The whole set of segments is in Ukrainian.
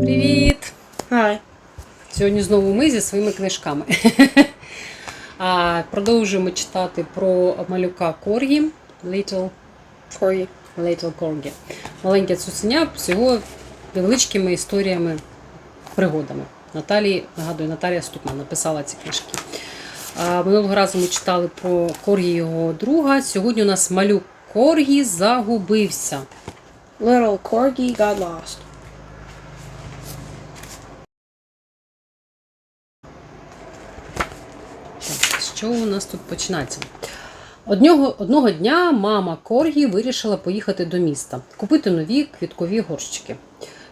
Привіт! Hi. Сьогодні знову ми зі своїми книжками. А, Продовжуємо читати про малюка Коргі. Little, Corgi. Little Corgi. Маленьке цуценя з його невеличкими історіями, пригодами. Наталі, нагадую, Наталія Ступман написала ці книжки. А, Минулого разу ми читали про Коргі його друга. Сьогодні у нас малюк Коргі загубився. Little Corgi got lost. Що у нас тут починається? Одного, одного дня мама Коргі вирішила поїхати до міста, купити нові квіткові горщики.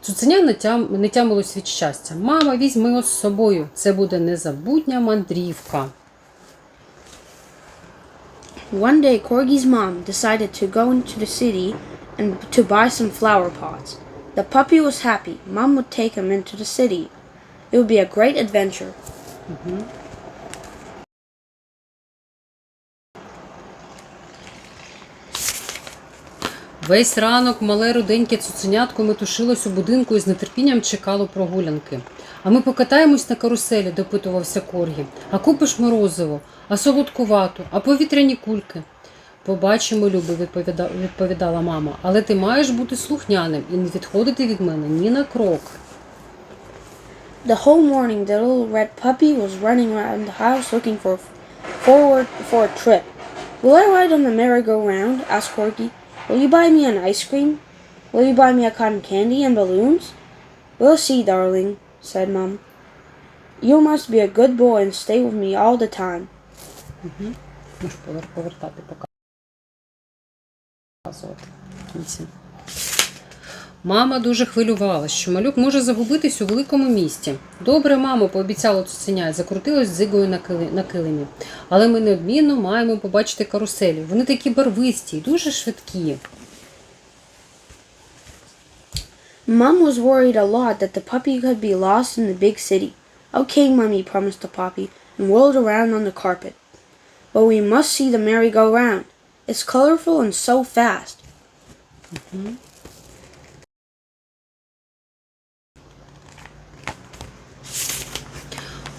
Цуценя не, тям, не тямилось від щастя. Мама, візьми його з собою. Це буде незабутня мандрівка. One day, Corgi's mom decided to go into the city and to buy some flower pots. The puppy was happy. Mom would take him into the city. It would be a great adventure. Весь ранок мале руденьке цуценятко метушилось у будинку і з нетерпінням чекало прогулянки. А ми покатаємось на каруселі, допитувався Коргі. А купиш морозиво, а солодкувату, а повітряні кульки. Побачимо, Люби, відповіда... відповідала мама, але ти маєш бути слухняним і не відходити від мене ні на крок. The whole morning, the little red puppy was running around the house looking for forward for a trip. Will I ride on the merry-go-round? asked Corgi. Will you buy me an ice cream? Will you buy me a cotton candy and balloons? We'll see, darling, said Mom. You must be a good boy and stay with me all the time. Можу повертати, показувати. Мама дуже хвилювалася, що малюк може загубитись у великому місті. Добре, мамо, пообіцяла цуценя і закрутилась дзигою на, кили... на килимі. Але ми неодмінно маємо побачити каруселі. Вони такі барвисті і дуже швидкі. Mom was worried a lot that the puppy could be lost in the big city. Okay, Mummy, promised the puppy, and whirled around on the carpet. But we must see the merry-go-round. It's colorful and so fast.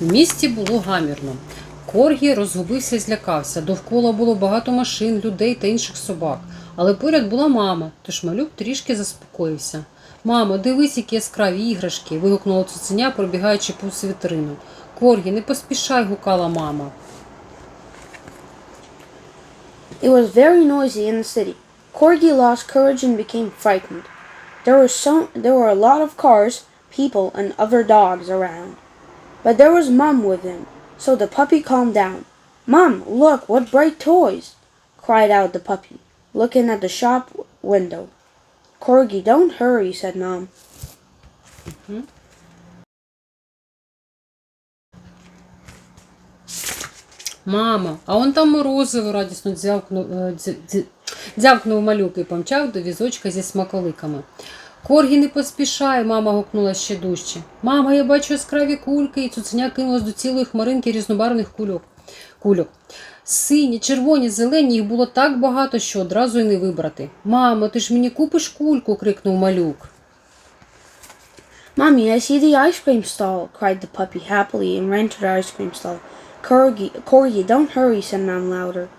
У місті було гамірно. Коргі розгубився і злякався. Довкола було багато машин, людей та інших собак. Але поряд була мама, тож малюк трішки заспокоївся. Мамо, дивись, які яскраві іграшки. вигукнула цуценя, пробігаючи повз вітрину. Коргі, не поспішай, гукала мама. It was very noisy in the city. Corgi lost courage and became frightened. There were so there were a lot of cars, people, and other dogs around. But there was Mum with him, so the puppy calmed down. Mum, look, what bright toys! cried out the puppy, looking at the shop window. Corgi, don't hurry, said Mom. Mm-hmm. Мама, а он там морозиво радісно дзявкнув, е, дз- дз- дзявкнув малюк і помчав до візочка зі смаколиками. Коргі не поспішай, мама гукнула ще дужче. Мама, я бачу яскраві кульки, і цуценя кинулась до цілої хмаринки різнобарвних кульок. кульок. Сині, червоні, зелені, їх було так багато, що одразу й не вибрати. Мамо, ти ж мені купиш кульку? крикнув малюк. Mommy, I see the ice cream stall, cried the puppy happily and ran to the ice cream stall. Corgi, Corgi, don't hurry, said Mom louder.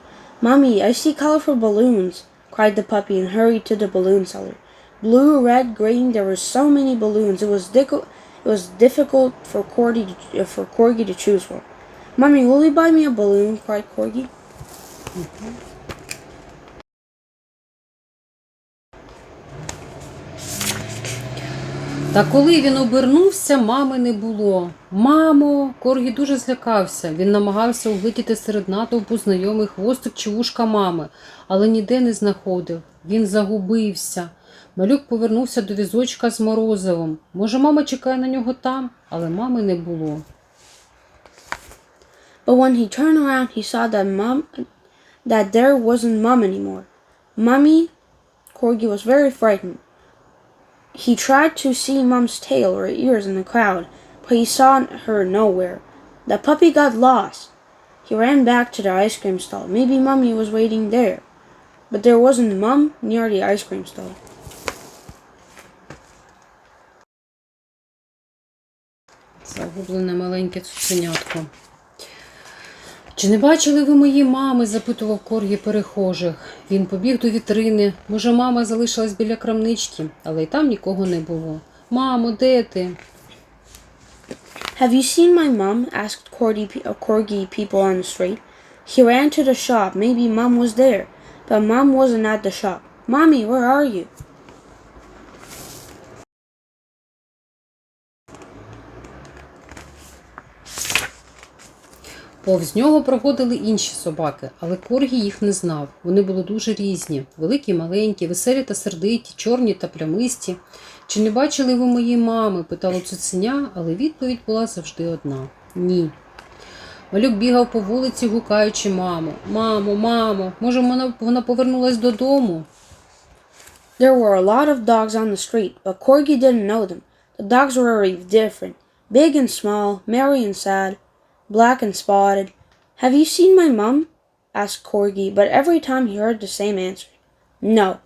Mommy, I see colorful balloons, cried the puppy and hurried to the balloon seller. Blue, red, green, there were so many balloons. It was, it was difficult for Corgi, to, uh, for Corgi to choose one. Mommy, will you buy me a balloon? cried Corgi. Mm-hmm. Та коли він обернувся, мами не було. Мамо, Коргі дуже злякався. Він намагався угледіти серед натовпу знайомий хвостик чи вушка мами, але ніде не знаходив. Він загубився. Малюк повернувся до візочка з морозивом. Може, мама чекає на нього там, але мами не було. But when he turned around, he saw that mom, that there wasn't mom anymore. Mummy, Corgi was very frightened. He tried to see Mum's tail or ears in the crowd, but he saw her nowhere. The puppy got lost. He ran back to the ice cream stall. Maybe Mummy was waiting there. But there wasn't Mum near the ice cream stall. Чи не бачили ви мої мами? запитував Коргі перехожих. Він побіг до вітрини. Може, мама залишилась біля крамнички, але й там нікого не було. Мамо, де ти? Have you seen my mom? asked Corgi, pe- uh, Corgi people on the street. He ran to the shop. Maybe mom was there, but mom wasn't at the shop. Mommy, where are you? Повз нього проходили інші собаки, але Коргі їх не знав. Вони були дуже різні: великі, маленькі, веселі та сердиті, чорні та плямисті. Чи не бачили ви мої мами? питало цуценя, але відповідь була завжди одна ні. Малюк бігав по вулиці, гукаючи маму. Мамо, мамо, може, вона, вона повернулась додому? There were a lot of dogs on the street, but Corgi didn't know them. The dogs were different big and small, merry and sad, black and spotted. Have you seen my mom? asked Corgi, but every time he heard the same answer No.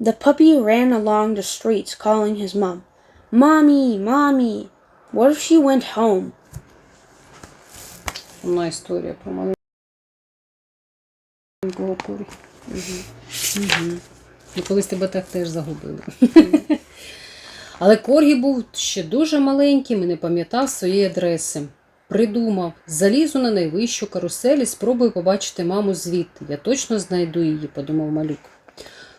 The puppy ran along the streets calling his mom. Mommy, Mommy, what if she went home? Одна історія про маленького Коргі. Угу. І колись тебе так теж загубили. Але Коргі був ще дуже маленьким і не пам'ятав своєї адреси. Придумав, залізу на найвищу карусель і спробую побачити маму звідти. Я точно знайду її, подумав малюк.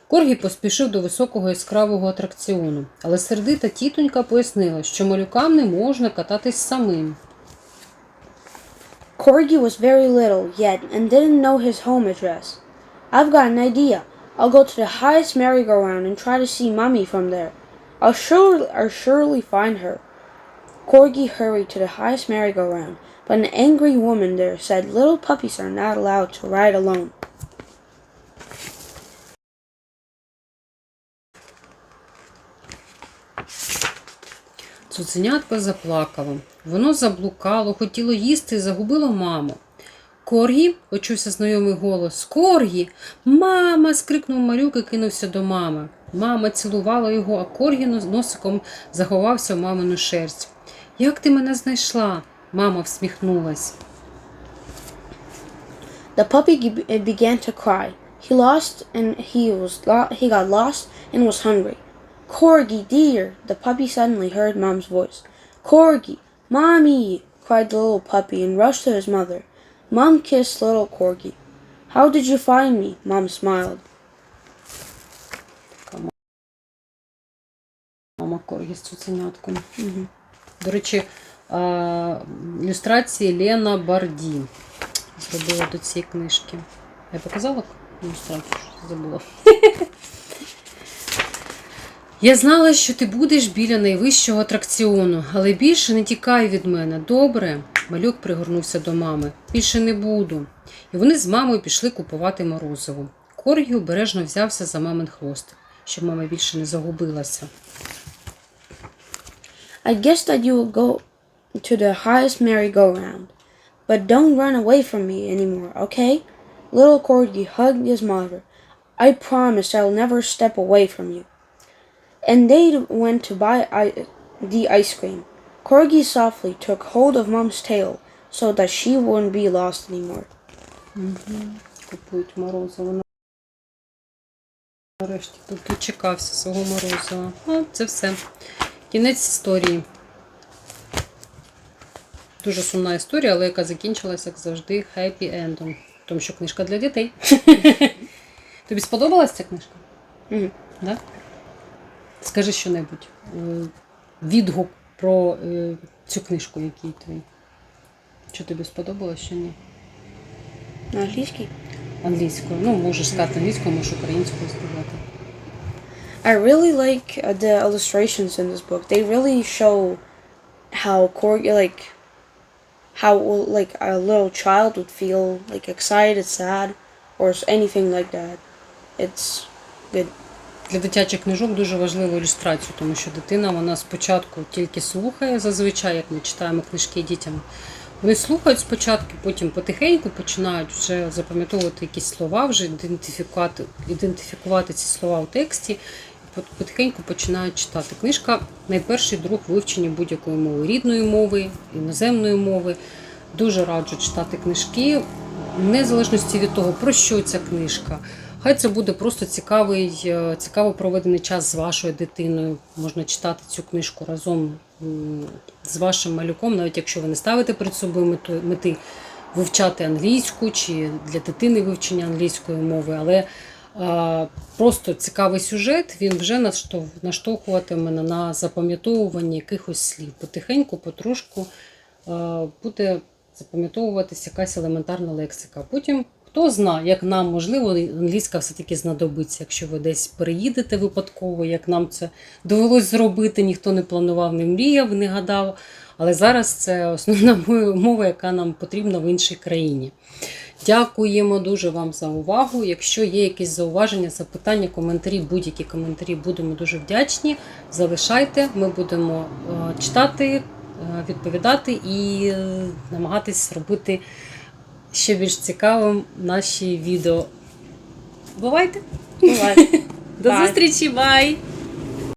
Коргі поспішив до високого яскравого атракціону, але сердита тітонька пояснила, що малюкам не можна кататись самим. Corgi was very little yet and didn't know his home address. I've got an idea. I'll go to the highest merry-go-round and try to see Mommy from there. I'll surely, I'll surely find her. Corgi hurried to the highest merry-go-round, but an angry woman there said little puppies are not allowed to ride alone. Цуценятко заплакало. Воно заблукало, хотіло їсти і загубило маму. Коргі, почувся знайомий голос. Коргі! Мама! скрикнув Марюк і кинувся до мами. Мама цілувала його, а Коргі носиком заховався в мамину шерсть. Як ти мене знайшла? Мама всміхнулась. The puppy ge- uh, began to cry. He lost and he was lo- he got lost and was hungry. Corgi, dear! The puppy suddenly heard Mom's voice. Corgi, Mommy! cried the little puppy and rushed to his mother. Mom kissed little Corgi. How did you find me? Mom smiled. Мама Коргі з цуценятком. До речі, ілюстрації Лена Барді зробила до цієї книжки. Я показала ілюстрацію, що забула. Я знала, що ти будеш біля найвищого атракціону, але більше не тікай від мене. Добре. Малюк пригорнувся до мами. Більше не буду. І вони з мамою пішли купувати морозиво. Коргі обережно взявся за мамин хвостик, щоб мама більше не загубилася. I guess that you will go to the highest merry-go-round. But don't run away from me anymore, okay? Little Corgi hugged his mother. I promise I'll never step away from you. And they went to buy I- the ice cream. Corgi softly took hold of Mom's tail so that she wouldn't be lost anymore. Купують морозиво. Нарешті тут дочекався свого морозива. О, це все. Кінець історії. Дуже сумна історія, але яка закінчилася, як завжди, хеппі ендом. Тому що книжка для дітей. Тобі сподобалась ця книжка? Да? Скажи що-небудь. е, Відгук про е, цю книжку, який твій. Чи тобі сподобалось, чи ні? Англійський? Англійською. Ну, можеш сказати англійською, можеш українською сказати. I really like uh, the illustrations in this book. They really show how Corgi, like, how like a little child would feel, like excited, sad, or s- anything like that. It's good. Для дитячих книжок дуже важлива ілюстрація, тому що дитина вона спочатку тільки слухає зазвичай, як ми читаємо книжки дітям. Вони слухають спочатку, потім потихеньку починають вже запам'ятовувати якісь слова, вже ідентифікувати, ідентифікувати ці слова у тексті. Потихеньку починають читати. Книжка найперший друг вивчення будь-якої мови, рідної мови, іноземної мови. Дуже раджу читати книжки, в незалежності від того, про що ця книжка. Хай це буде просто цікавий, е, цікаво проведений час з вашою дитиною. Можна читати цю книжку разом з вашим малюком, навіть якщо ви не ставите перед собою мети вивчати англійську чи для дитини вивчення англійської мови, але а, просто цікавий сюжет, він вже наштовхуватиме на- запам'ятовування якихось слів. Потихеньку, потрошку а, буде запам'ятовуватися якась елементарна лексика. Потім, хто знає, як нам можливо, англійська все-таки знадобиться, якщо ви десь переїдете випадково, як нам це довелось зробити, ніхто не планував, не мріяв, не гадав. Але зараз це основна мова, яка нам потрібна в іншій країні. Дякуємо дуже вам за увагу. Якщо є якісь зауваження, запитання, коментарі, будь-які коментарі, будемо дуже вдячні. Залишайте, ми будемо е, читати, е, відповідати і е, намагатись робити ще більш цікавим наші відео. Бувайте! Бувайте! До зустрічі, бай!